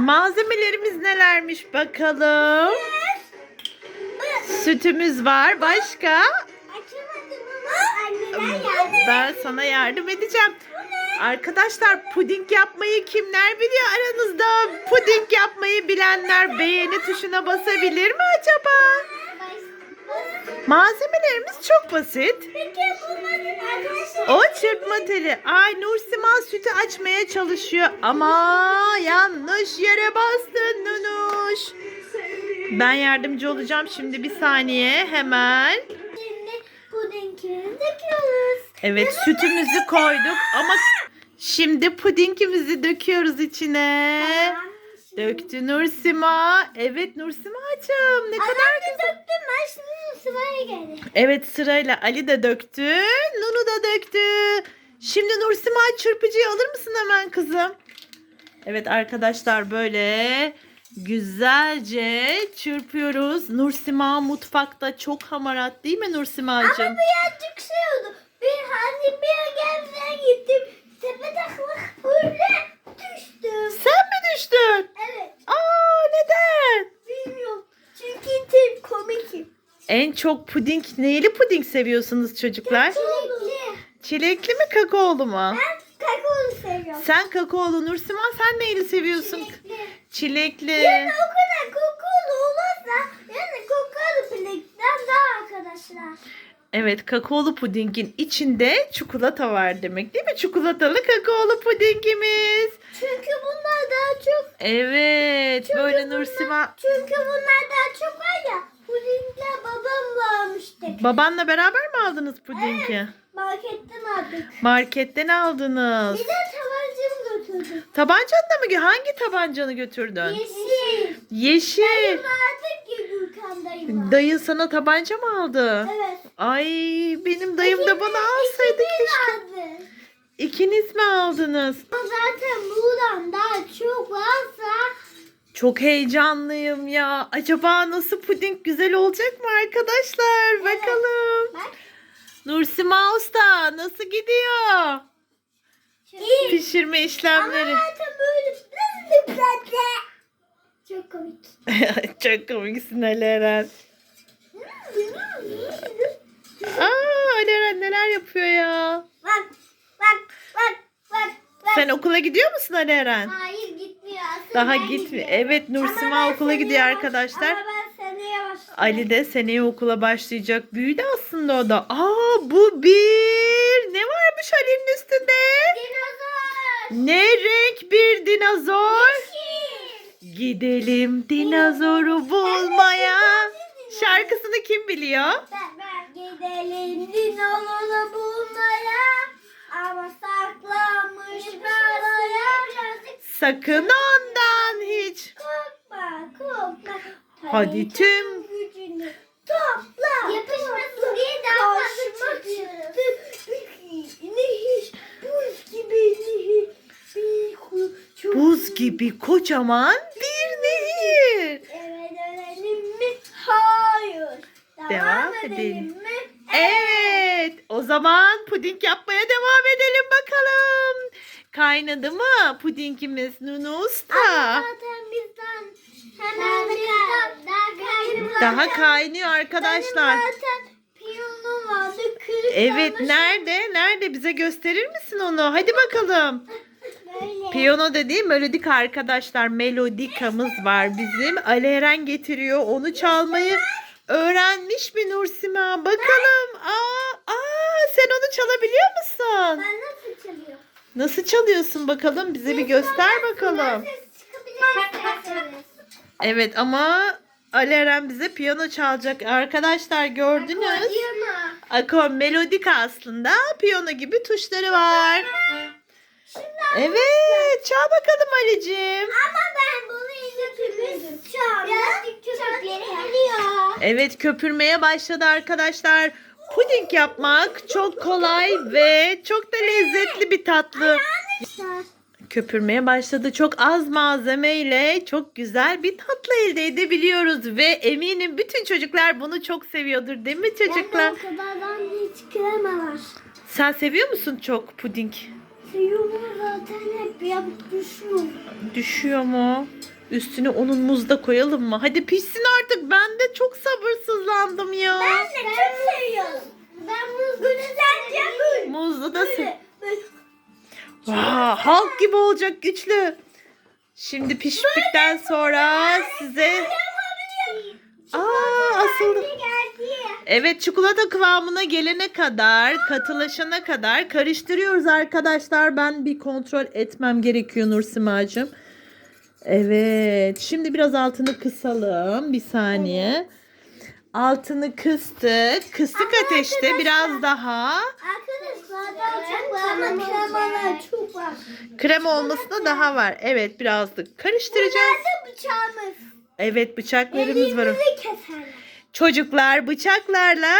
Malzemelerimiz nelermiş bakalım. Sütümüz var. Başka? Ben sana yardım edeceğim. Arkadaşlar puding yapmayı kimler biliyor aranızda? Puding yapmayı bilenler beğeni tuşuna basabilir mi acaba? Malzemelerimiz çok basit. Peki bunların arkadaşlar. O çırpma teli. Ay Nursima sütü açmaya çalışıyor ama yanlış yere bastın Nunuş. Ben yardımcı olacağım şimdi bir saniye hemen. Şimdi pudingini döküyoruz. Evet sütümüzü koyduk ama şimdi pudingimizi döküyoruz içine. Tamam. Döktü Nursima. Evet Nursima'cığım ne kadar Adam da döktüm ben şimdi sıraya geldi. Evet sırayla Ali de döktü. Nunu da döktü. Şimdi Nursima çırpıcıyı alır mısın hemen kızım? Evet arkadaşlar böyle güzelce çırpıyoruz. Nursima mutfakta çok hamarat değil mi Nursima'cığım? Ama birazcık şey oldu. Bir hani bir gelmeden gittim. Takmak böyle düştüm. Sen mi düştün? Evet. Aa neden? Bilmiyorum. Çünkü tip komikim. En çok puding neyli puding seviyorsunuz çocuklar? Çilekli. Çilekli mi kakaolu mu? Ben kakaolu seviyorum. Sen kakaolu Nursima sen neyli seviyorsun? Çilekli. Çilekli. Yani o kadar kakaolu olmazsa yani kakaolu pilekten daha arkadaşlar. Evet kakaolu pudingin içinde çikolata var demek değil mi? Çikolatalı kakaolu pudingimiz. Çünkü bunlar daha çok Evet Çünkü böyle bunlar- Nursima çünkü bunlar daha çok var ya. Babanla beraber mi aldınız pudingi? Marketten aldık. Marketten aldınız. Bir de tabancamı götürdük. Tabancanla mı? Hangi tabancanı götürdün? Yeşil. Yeşil. Dayım aldık ya Gürkan dayıma. Dayın sana tabanca mı aldı? Evet. Ay benim dayım da bana alsaydı keşke. İkiniz mi aldınız? Zaten buradan daha çok Çok heyecanlıyım ya. Acaba nasıl puding güzel olacak mı arkadaşlar? Bakalım. bak. Nursima Usta nasıl gidiyor? İyi. Pişirme Ama işlemleri. böyle böyle Çok komik. Çok komiksin Ali Eren. Aa Ali Eren neler yapıyor ya? Bak bak bak bak bak. Sen okula gidiyor musun Ali Eren? Hayır Daha ben gitmiyor. Evet Nursima ben okula gidiyor arkadaşlar. Ama ben seneye başlıyorum. Ali de seneye okula başlayacak. Büyüdü aslında o da. Aa bu bir. Ne varmış Ali'nin üstünde? Dinozor. Ne renk bir dinozor? Yeşil. Gidelim dinozoru bulmaya. Şarkısını kim biliyor? Ben ben gidelim dinozoru bulmaya. Ama saklanmış araya. Sakın ondan Hadi tüm gücünü topla. Yapışmasın diye daha fazla çıktı. Nehir buz gibi nehir. Buz gibi kocaman bir nehir. Eve dönelim mi? Hayır. Devam edelim edelim. mi? Evet, o zaman puding yapmaya devam edelim bakalım. Kaynadı mı pudingimiz Nunu Usta? Zaten bizden hemen. Daha kaynıyor arkadaşlar. Benim zaten vardı. Kırık Evet, nerede? Nerede? Bize gösterir misin onu? Hadi bakalım. Böyle. Piyano dediğim melodika arkadaşlar. Melodikamız var bizim. Ali Eren getiriyor. Onu çalmayı öğrenmiş mi Nursima? Bakalım. Aa, aa, sen onu çalabiliyor musun? Ben nasıl çalıyorum? Nasıl çalıyorsun bakalım? Bize bir göster bakalım. Evet ama Ali Eren bize piyano çalacak. Arkadaşlar gördünüz. Akordeon. Akor melodika aslında. Piyano gibi tuşları var. Evet, çal bakalım Ali'cim. ama ben bunu geliyor. Evet, köpürmeye başladı arkadaşlar. Puding yapmak çok kolay ve çok da lezzetli bir tatlı. Köpürmeye başladı. Çok az malzemeyle çok güzel bir tatlı elde edebiliyoruz ve eminim bütün çocuklar bunu çok seviyordur değil mi çocuklar? Ben kadardan hiç krema var. Sen seviyor musun çok puding? Suyumu zaten hep yapıp düşüyor. Düşüyor mu? Üstüne onun muzda koyalım mı? Hadi pişsin artık. Ben de çok sabırsızlandım ya. Ben de çok seviyorum. Ben muzlu güzelce. Muzlu da se- Vaa, halk gibi olacak güçlü. Şimdi piştikten sonra size Aa, asıldı. Evet çikolata kıvamına gelene kadar, katılaşana kadar karıştırıyoruz arkadaşlar. Ben bir kontrol etmem gerekiyor Nursimacığım. Evet. Şimdi biraz altını kısalım. Bir saniye. Altını kıstık. Kısık Ama ateşte arkadaşlar- biraz daha Arkadaşlar daha çok var ama kremalar çok var. krem olmasına daha var. Evet biraz da karıştıracağız. Nerede bıçağımız? Evet bıçaklarımız var. Elimizi keserler. Çocuklar bıçaklarla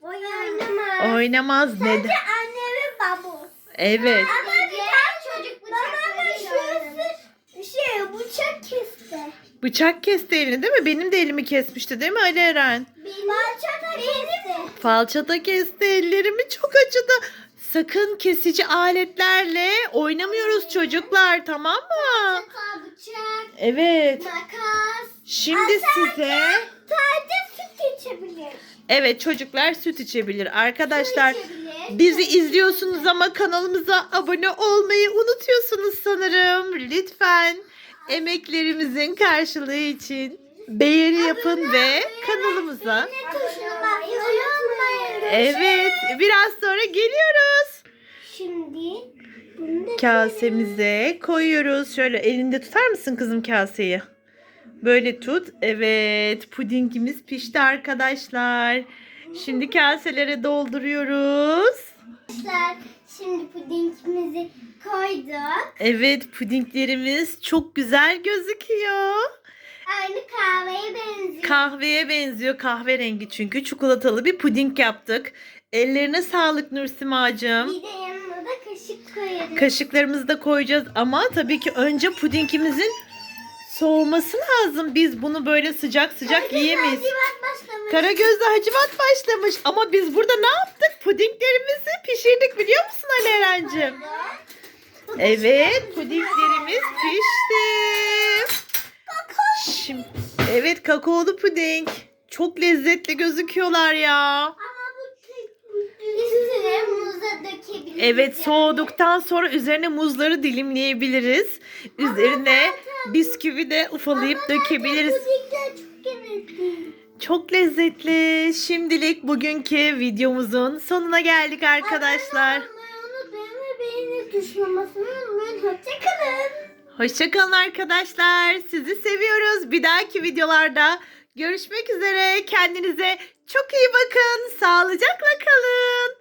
Oynamaz. oynamaz neden? Sadece anne ve baba. Evet. Ama bir tane çocuk Babamın şurası şey bıçak kesti. Bıçak kesti elini değil mi? Benim de elimi kesmişti değil mi Ali Eren? Bıçak kesti. Falçata kesti ellerimi çok acıdı. Sakın kesici aletlerle oynamıyoruz çocuklar tamam mı? Bıçak, Evet. makas. Şimdi size Sadece süt geçebilir. evet çocuklar süt içebilir. Arkadaşlar içebilir. bizi izliyorsunuz ama kanalımıza abone olmayı unutuyorsunuz sanırım. Lütfen emeklerimizin karşılığı için beğeni yapın ve kanalımıza. Evet, biraz sonra geliyoruz. Şimdi Kasemize koyuyoruz. Şöyle elinde tutar mısın kızım kaseyi? Böyle tut. Evet, pudingimiz pişti arkadaşlar. Şimdi kaselere dolduruyoruz. Arkadaşlar şimdi pudingimizi koyduk. Evet, pudinglerimiz çok güzel gözüküyor. Aynı kahveye benziyor. Kahveye benziyor, kahverengi çünkü çikolatalı bir puding yaptık. Ellerine sağlık Nursimacığım. bir de yanına da kaşık koyarız. Kaşıklarımızı da koyacağız ama tabii ki önce pudingimizin soğuması lazım. Biz bunu böyle sıcak sıcak yiyemeyiz. Hacivat başlamış. Karagöz'de hacivat başlamış ama biz burada ne yaptık? Pudinglerimizi pişirdik biliyor musun Ali Eren'cim? Evet pudinglerimiz pişti. Şimdi, evet kakaolu puding. Çok lezzetli gözüküyorlar ya. Ama bu tek- üstüne muza dökebiliriz. Evet yani. soğuduktan sonra üzerine muzları dilimleyebiliriz. Üzerine bisküvi de ufalayıp dökebiliriz. Çok lezzetli. Şimdilik bugünkü videomuzun sonuna geldik arkadaşlar. Hoşçakalın. Hoşçakalın arkadaşlar. Sizi seviyoruz. Bir dahaki videolarda görüşmek üzere. Kendinize çok iyi bakın. Sağlıcakla kalın.